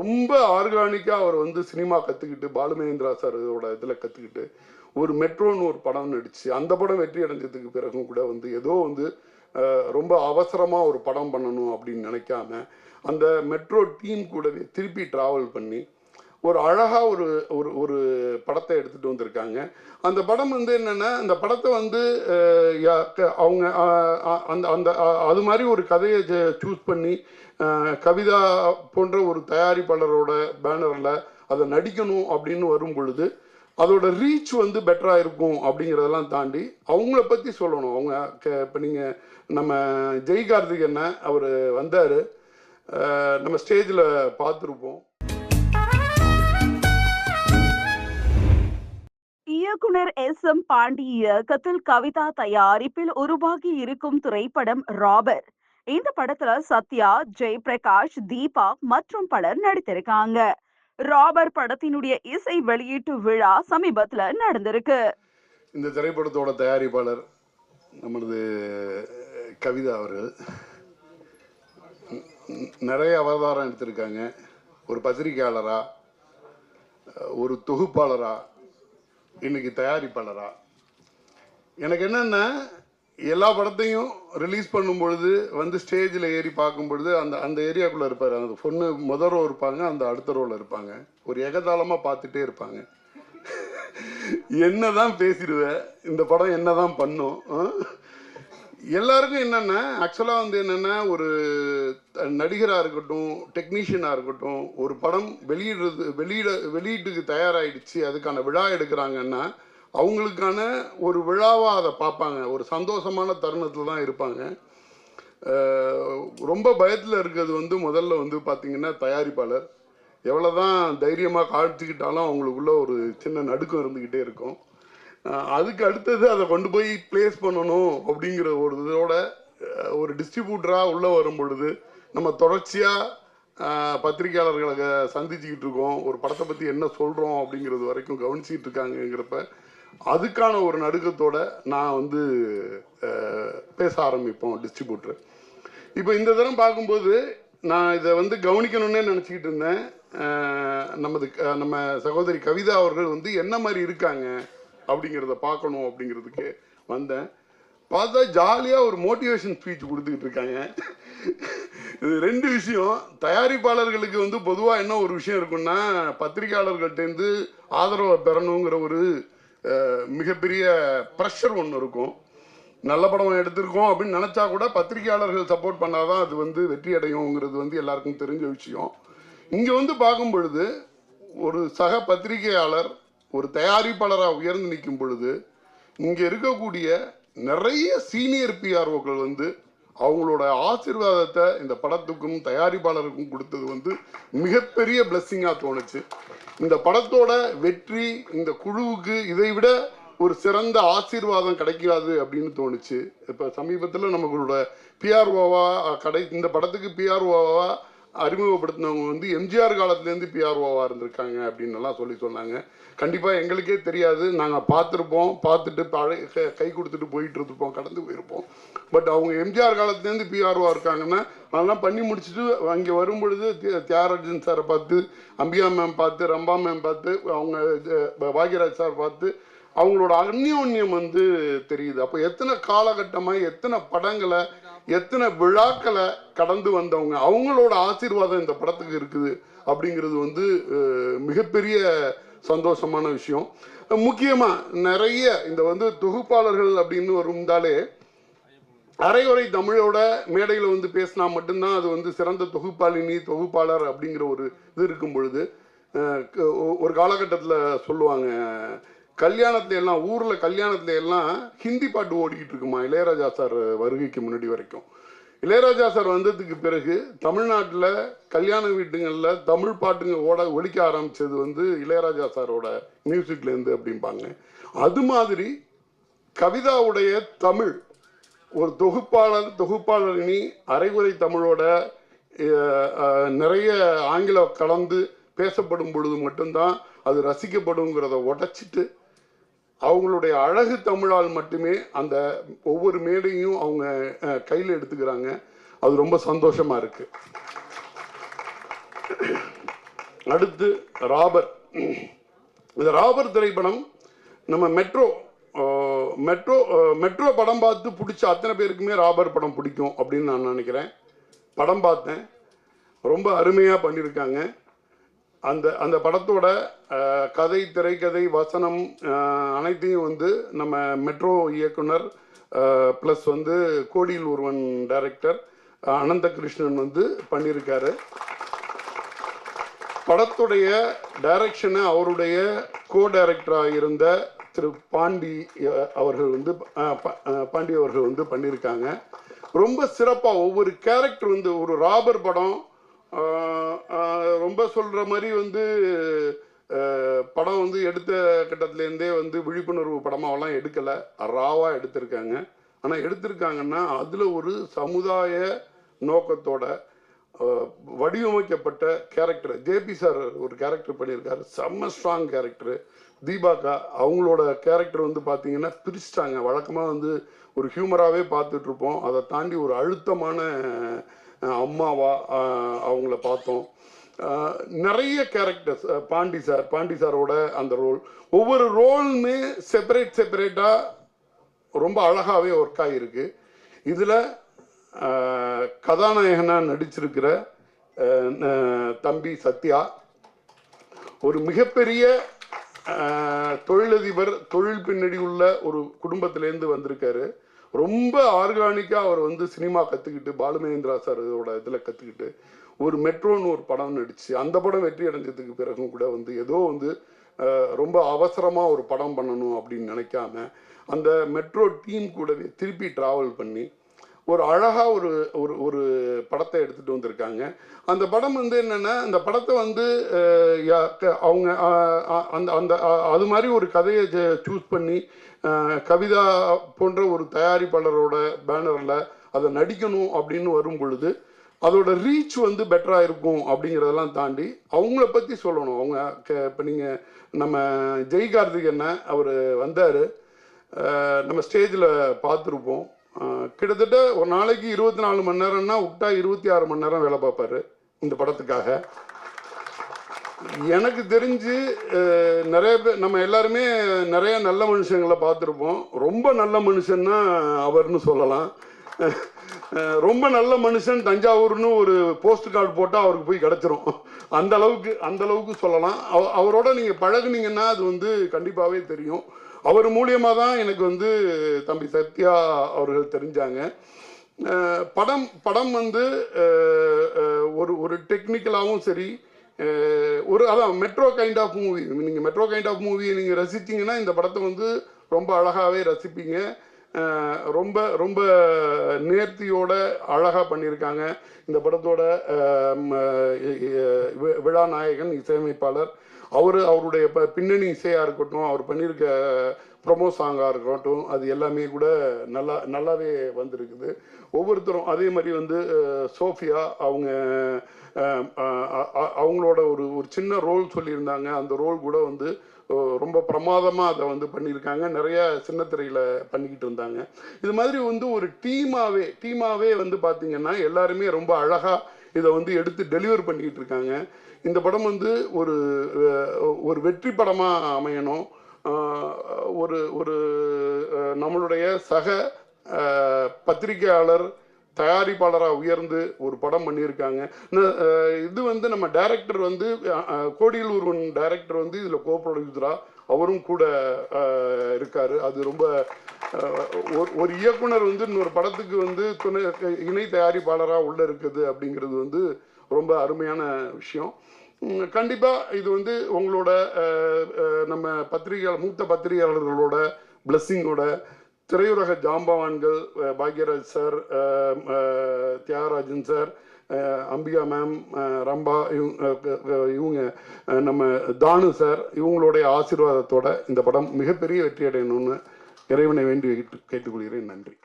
ரொம்ப ஆர்கானிக்காக அவர் வந்து சினிமா கற்றுக்கிட்டு பாலுமகேந்திரா சாரோட இதில் கற்றுக்கிட்டு ஒரு மெட்ரோன்னு ஒரு படம் நடிச்சு அந்த படம் வெற்றி அடைஞ்சதுக்கு பிறகும் கூட வந்து ஏதோ வந்து ரொம்ப அவசரமாக ஒரு படம் பண்ணணும் அப்படின்னு நினைக்காம அந்த மெட்ரோ டீம் கூடவே திருப்பி ட்ராவல் பண்ணி ஒரு அழகாக ஒரு ஒரு ஒரு படத்தை எடுத்துகிட்டு வந்திருக்காங்க. அந்த படம் வந்து என்னென்னா அந்த படத்தை வந்து யா- க- அவங்க அந்த அந்த அது மாதிரி ஒரு கதையை சூஸ் பண்ணி கவிதா போன்ற ஒரு தயாரிப்பாளரோட பேனரில் அதை நடிக்கணும் அப்படின்னு வரும் பொழுது அதோட ரீச் வந்து பெட்டராக இருக்கும் அப்படிங்கிறதெல்லாம் தாண்டி அவங்கள பற்றி சொல்லணும். அவங்க இப்போ நீங்கள் நம்ம ஜெய் கார்த்திகேயனை அவர் வந்தார். நம்ம ஸ்டேஜில் பார்த்துருப்போம். இயக்குனர் எஸ். எம். பாண்டி இயக்கத்தில் கவிதா தயாரிப்பில் உருவாகி இருக்கும் திரைப்படம் ராபர். இந்த படத்துல சத்யா ஜெயபிரகாஷ் தீபா மற்றும் பலர் நடித்திருக்காங்க. ராபர் படத்தினுடைய இசை வெளியீட்டு விழா சமீபத்துல நடந்திருக்கு. இந்த திரைப்படத்தோட தயாரிப்பாளர் நமது கவிதா அவர்கள். நிறைய அவதாரம் எடுத்திருக்காங்க. ஒரு பத்திரிகையாளரா ஒரு தொகுப்பாளரா இன்னைக்கு தயாரிப்பாளரா? எனக்கு என்னென்னா எல்லா படத்தையும் ரிலீஸ் பண்ணும் பொழுது வந்து ஸ்டேஜில் ஏறி பார்க்கும் பொழுது அந்த அந்த ஏரியாக்குள்ளே இருப்பார். அந்த பொண்ணு முத ரோ இருப்பாங்க அந்த அடுத்த ரோவில் இருப்பாங்க. ஒரு எகதாளமாக பார்த்துட்டே இருப்பாங்க. என்னதான் பேசிடுவ இந்த படம் என்ன தான் பண்ணும் எல்லாருக்கும் என்னென்னா ஆக்சுவலாக வந்து என்னென்னா ஒரு நடிகராக இருக்கட்டும் டெக்னீஷியனாக இருக்கட்டும் ஒரு படம் வெளியிடுறது வெளியிட வெளியீட்டுக்கு தயாராகிடுச்சு அதுக்கான விழா எடுக்கிறாங்கன்னா அவங்களுக்கான ஒரு விழாவாக அதை பார்ப்பாங்க. ஒரு சந்தோஷமான தருணத்தில் தான் இருப்பாங்க. ரொம்ப பயத்தில் இருக்கிறது வந்து முதல்ல வந்து பார்த்திங்கன்னா தயாரிப்பாளர். எவ்வளோ தான் தைரியமாக காழ்த்திக்கிட்டாலும் அவங்களுக்குள்ள ஒரு சின்ன நடுக்கம் இருந்துக்கிட்டே இருக்கும். அதுக்கு அடுத்தது அதை கொண்டு போய் ப்ளேஸ் பண்ணணும் அப்படிங்கிற ஒரு இதோட ஒரு டிஸ்ட்ரிபியூட்டராக உள்ளே வரும் பொழுது நம்ம தொடர்ச்சியாக பத்திரிகையாளர்களை சந்திச்சுக்கிட்டு இருக்கோம். ஒரு படத்தை பற்றி என்ன சொல்கிறோம் அப்படிங்கிறது வரைக்கும் கவனிச்சிட்டு இருக்காங்கங்கிறப்ப அதுக்கான ஒரு நடுக்கத்தோட நான் வந்து பேச ஆரம்பிப்போம் டிஸ்ட்ரிபியூட்டர் இப்போ இந்த தரம் பார்க்கும்போது நான் இதை வந்து கவனிக்கணும்னே நினச்சிக்கிட்டு இருந்தேன். நமது நம்ம சகோதரி கவிதா அவர்கள் வந்து என்ன மாதிரி இருக்காங்க? அப்படிங்கிறத பார்க்கணும் அப்படிங்கிறதுக்கு வந்தேன். பார்த்தா ஜாலியாக ஒரு மோட்டிவேஷன் ஸ்பீச் கொடுத்துக்கிட்டு இருக்காங்க. இது ரெண்டு விஷயம். தயாரிப்பாளர்களுக்கு வந்து பொதுவாக என்ன ஒரு விஷயம் இருக்குன்னா பத்திரிகையாளர்கள்ட்டேருந்து ஆதரவை பெறணுங்கிற ஒரு மிகப்பெரிய ப்ரெஷர் ஒன்று இருக்கும். நல்ல படம் எடுத்திருக்கோம் அப்படின்னு நினச்சா கூட பத்திரிகையாளர்கள் சப்போர்ட் பண்ணாதான் அது வந்து வெற்றி அடையுங்கிறது வந்து எல்லாருக்கும் தெரிஞ்ச விஷயம். இங்கே வந்து பார்க்கும் பொழுது ஒரு சக பத்திரிகையாளர் ஒரு தயாரிப்பாளராக உயர்ந்து நிற்கும் பொழுது இங்கே இருக்கக்கூடிய நிறைய சீனியர் பிஆர்ஓக்கள் வந்து அவங்களோட ஆசீர்வாதத்தை இந்த படத்துக்கும் தயாரிப்பாளருக்கும் கொடுத்தது வந்து மிகப்பெரிய பிளஸ்ஸிங்காக தோணுச்சு. இந்த படத்தோட வெற்றி இந்த குழுவுக்கு இதை விட ஒரு சிறந்த ஆசீர்வாதம் கிடைக்காது அப்படின்னு தோணுச்சு. இப்போ சமீபத்தில் நம்மளோட பிஆர்ஓவா கடை இந்த படத்துக்கு பிஆர்ஓவா அறிமுகப்படுத்தினவங்க வந்து எம்ஜிஆர் காலத்துலேருந்து பிஆர்ஓவாக இருந்திருக்காங்க அப்படின்னு எல்லாம் சொல்லி சொன்னாங்க. கண்டிப்பாக எங்களுக்கே தெரியாது. நாங்கள் பார்த்துருப்போம். பார்த்துட்டு பழைய கை- கை கொடுத்துட்டு போயிட்டு இருப்போம் கடந்து போயிருப்போம். பட் அவங்க எம்ஜிஆர் காலத்துலேருந்து பிஆர்ஓ இருக்காங்கன்னா அதெல்லாம் பண்ணி முடிச்சுட்டு அங்கே வரும் பொழுது தியாகராஜன் சாரை பார்த்து அம்பிகா மேம் பார்த்து ரம்பா மேம் பார்த்து அவங்க பாக்யராஜ் சார் பார்த்து அவங்களோட அந்யோன்யம் வந்து தெரியுது. அப்போ எத்தனை காலகட்டமாக எத்தனை படங்களை எத்தனை விழாக்களை கடந்து வந்தவங்க அவங்களோட ஆசீர்வாதம் இந்த படத்துக்கு இருக்குது அப்படிங்கிறது வந்து மிகப்பெரிய சந்தோஷமான விஷயம். முக்கியமாக நிறைய இந்த வந்து தொகுப்பாளர்கள் அப்படின்னு இருந்தாலே அரைகுறை தமிழோட மேடையில் வந்து பேசினா மட்டும்தான் அது வந்து சிறந்த தொகுப்பாளினி தொகுப்பாளர் அப்படிங்கிற ஒரு இது இருக்கும் பொழுது ஒரு காலகட்டத்தில் சொல்லுவாங்க கல்யாணத்துல எல்லாம் ஊரில் கல்யாணத்துல எல்லாம் ஹிந்தி பாட்டு ஓடிக்கிட்டு இருக்குமா? இளையராஜா சார் வருகைக்கு முன்னாடி வரைக்கும். இளையராஜா சார் வந்ததுக்கு பிறகு தமிழ்நாட்டில் கல்யாண வீட்டுங்களில் தமிழ் பாட்டுங்க ஓட ஒழிக்க ஆரம்பிச்சது வந்து இளையராஜா சாரோட மியூசிக்லேருந்து அப்படிம்பாங்க. அது மாதிரி கவிதாவுடைய தமிழ் ஒரு தொகுப்பாளர் தொகுப்பாளரணி அரைகுறை தமிழோட நிறைய ஆங்கிலம் கலந்து பேசப்படும் பொழுது மட்டும்தான் அது ரசிக்கப்படுங்கிறத உடைச்சிட்டு அவங்களுடைய அழகு தமிழால் மட்டுமே அந்த ஒவ்வொரு மேடையும் அவங்க கையில் எடுத்துக்கிறாங்க. அது ரொம்ப சந்தோஷமாக இருக்கு. அடுத்து ராபர். இந்த ராபர் திரைப்படம் நம்ம மெட்ரோ மெட்ரோ மெட்ரோ படம் பார்த்து பிடிச்ச அத்தனை பேருக்குமே ராபர் படம் பிடிக்கும் அப்படின்னு நான் நினைக்கிறேன். படம் பார்த்தேன். ரொம்ப அருமையாக பண்ணியிருக்காங்க. அந்த அந்த படத்தோட கதை திரைக்கதை வசனம் அனைத்தையும் வந்து நம்ம மெட்ரோ இயக்குனர் ப்ளஸ் வந்து கோடியில் ஒருவன் டைரக்டர் அனந்தகிருஷ்ணன் வந்து பண்ணியிருக்காரு. படத்துடைய டைரக்ஷனை அவருடைய கோ டைரக்டராக இருந்த திரு பாண்டி அவர்கள் வந்து பாண்டி அவர்கள் வந்து பண்ணியிருக்காங்க. ரொம்ப சிறப்பாக ஒவ்வொரு கேரக்டர் வந்து ஒரு ராபர் படம் ரொம்ப சொல்கிற மாதிரி வந்து படம் வந்து எடுத்த கட்டத்துலேருந்தே வந்து விழிப்புணர்வு படமாவெல்லாம் எடுக்கலை. ராவாக எடுத்திருக்காங்க. ஆனால் எடுத்திருக்காங்கன்னா அதில் ஒரு சமுதாய நோக்கத்தோட வடிவமைக்கப்பட்ட கேரக்டர் ஜேபி சார் ஒரு கேரக்டர் பண்ணியிருக்காரு. செம்ம ஸ்ட்ராங் கேரக்டரு தீபாக்கா அவங்களோட கேரக்டர் வந்து பார்த்தீங்கன்னா பிரிச்சிட்டாங்க. வழக்கமாக வந்து ஒரு ஹியூமராகவே பார்த்துட்ருப்போம் அதை தாண்டி ஒரு அழுத்தமான அம்மாவா அவங்கள பார்த்தோம். நிறைய கேரக்டர்ஸ் பாண்டி சார் பாண்டி சாரோட அந்த ரோல் ஒவ்வொரு ரோல்மே செப்பரேட் செப்பரேட்டாக ரொம்ப அழகாகவே ஒர்க் ஆகிருக்கு இதில் கதாநாயகனாக நடிச்சிருக்கிற தம்பி சத்யா ஒரு மிகப்பெரிய தொழிலதிபர் தொழில் பின்னணி உள்ள ஒரு குடும்பத்திலேருந்து வந்திருக்காரு. ரொம்ப ஆர்கானிக்காக அவர் வந்து சினிமா கற்றுக்கிட்டு பாலுமகேந்திரா சாரோட இதில் கற்றுக்கிட்டு ஒரு மெட்ரோன்னு ஒரு படம் நடிச்சு அந்த படம் வெற்றி அடைஞ்சதுக்கு பிறகும் கூட வந்து ஏதோ வந்து ரொம்ப அவசரமாக ஒரு படம் பண்ணணும் அப்படின்னு நினைக்காம அந்த மெட்ரோ டீம் கூடவே திருப்பி ட்ராவல் பண்ணி ஒரு அழகாக ஒரு ஒரு ஒரு படத்தை எடுத்துகிட்டு வந்திருக்காங்க. அந்த படம் வந்து என்னென்னா அந்த படத்தை வந்து யா- க- அவங்க அந்த அந்த அது மாதிரி ஒரு கதையை சூஸ் பண்ணி கவிதா போன்ற ஒரு தயாரிப்பாளரோட பேனரில் அதை நடிக்கணும் அப்படின்னு வரும் பொழுது அதோட ரீச் வந்து பெட்டராக இருக்கும் அப்படிங்கிறதெல்லாம் தாண்டி அவங்கள பற்றி சொல்லணும். அவங்க இப்போ நீங்கள் நம்ம ஜெய்கார்த்திகண்ணன் அவர் வந்தார். நம்ம ஸ்டேஜில் பார்த்துருப்போம். கிட்டத்தட்ட ஒரு நாளைக்கு இருபத்தி நாலு மணி நேரம்னா விட்டா இருபத்தி ஆறு மணி நேரம் வேலை பார்ப்பாரு இந்த படத்துக்காக. எனக்கு தெரிஞ்சு நிறைய பேர் நம்ம எல்லாருமே நிறைய நல்ல மனுஷங்களை பார்த்துருப்போம். ரொம்ப நல்ல மனுஷன்னா அவர்னு சொல்லலாம். ரொம்ப நல்ல மனுஷன் தஞ்சாவூர்னு ஒரு போஸ்ட் கார்டு போட்டால் அவருக்கு போய் கிடச்சிரும். அந்த அளவுக்கு அந்த அளவுக்கு சொல்லலாம். அவ- அவரோட நீங்கள் பழகுனீங்கன்னா அது வந்து கண்டிப்பாகவே தெரியும். அவர் மூலியமாக தான் எனக்கு வந்து தம்பி சத்யா அவர்கள் தெரிஞ்சாங்க. படம் படம் வந்து ஒரு ஒரு டெக்னிக்கலாகவும் சரி ஒரு அதான் மெட்ரோ கைண்ட் ஆஃப் மூவி நீங்கள் மெட்ரோ கைண்ட் ஆஃப் மூவியை நீங்கள் ரசிச்சிங்கன்னா இந்த படத்தை வந்து ரொம்ப அழகாகவே ரசிப்பீங்க. ரொம்ப ரொம்ப நேர்த்தியோட அழகாக பண்ணியிருக்காங்க. இந்த படத்தோட ம, விழா நாயகன் இசையமைப்பாளர் அவர் அவருடைய ப பின்னணி இசையாக இருக்கட்டும் அவர் பண்ணியிருக்க ப்ரொமோ சாங்காக இருக்கட்டும் அது எல்லாமே கூட நல்லா நல்லாவே வந்திருக்குது. ஒவ்வொருத்தரும் அதே மாதிரி வந்து சோஃபியா அவங்க அவங்களோட ஒரு ஒரு சின்ன ரோல் சொல்லியிருந்தாங்க. அந்த ரோல் கூட வந்து ரொம்ப பிரமாதமாக அதை வந்து பண்ணியிருக்காங்க. நிறைய சின்ன திரையில் பண்ணிக்கிட்டு இருந்தாங்க. இது மாதிரி வந்து ஒரு டீமாகவே டீமாகவே வந்து பார்த்தீங்கன்னா எல்லாருமே ரொம்ப அழகாக இதை வந்து எடுத்து டெலிவர் பண்ணிக்கிட்டு இருக்காங்க. இந்த படம் வந்து ஒரு ஒரு வெற்றி படமாக அமையணும். ஒரு ஒரு நம்மளுடைய சக பத்திரிகையாளர் தயாரிப்பாளராக உயர்ந்து ஒரு படம் பண்ணியிருக்காங்க. இது வந்து நம்ம டைரக்டர் வந்து கோடியில் ஒருவன் டைரக்டர் வந்து இதில் கோ ப்ரொடியூசராக அவரும் கூட இருக்காரு. அது ரொம்ப ஒரு ஒரு இயக்குனர் வந்து இன்னொரு படத்துக்கு வந்து துணை இணை தயாரிப்பாளராக உள்ள இருக்குது அப்படிங்கிறது வந்து ரொம்ப அருமையான விஷயம். கண்டிப்பாக இது வந்து உங்களோட நம்ம பத்திரிகையாளர் மூத்த பத்திரிகையாளர்களோட பிளஸ்ஸிங்கோட திரையுலக ஜாம்பவான்கள் Bhagyaraj sir Thiyagarajan sir Ambika ma'am Rambha இவங்க இவங்க நம்ம தானு சார் இவங்களுடைய ஆசீர்வாதத்தோட இந்த படம் மிகப்பெரிய வெற்றி அடையணும்னு இறைவனை வேண்டி கேட்டுக்கொள்கிறேன். நன்றி.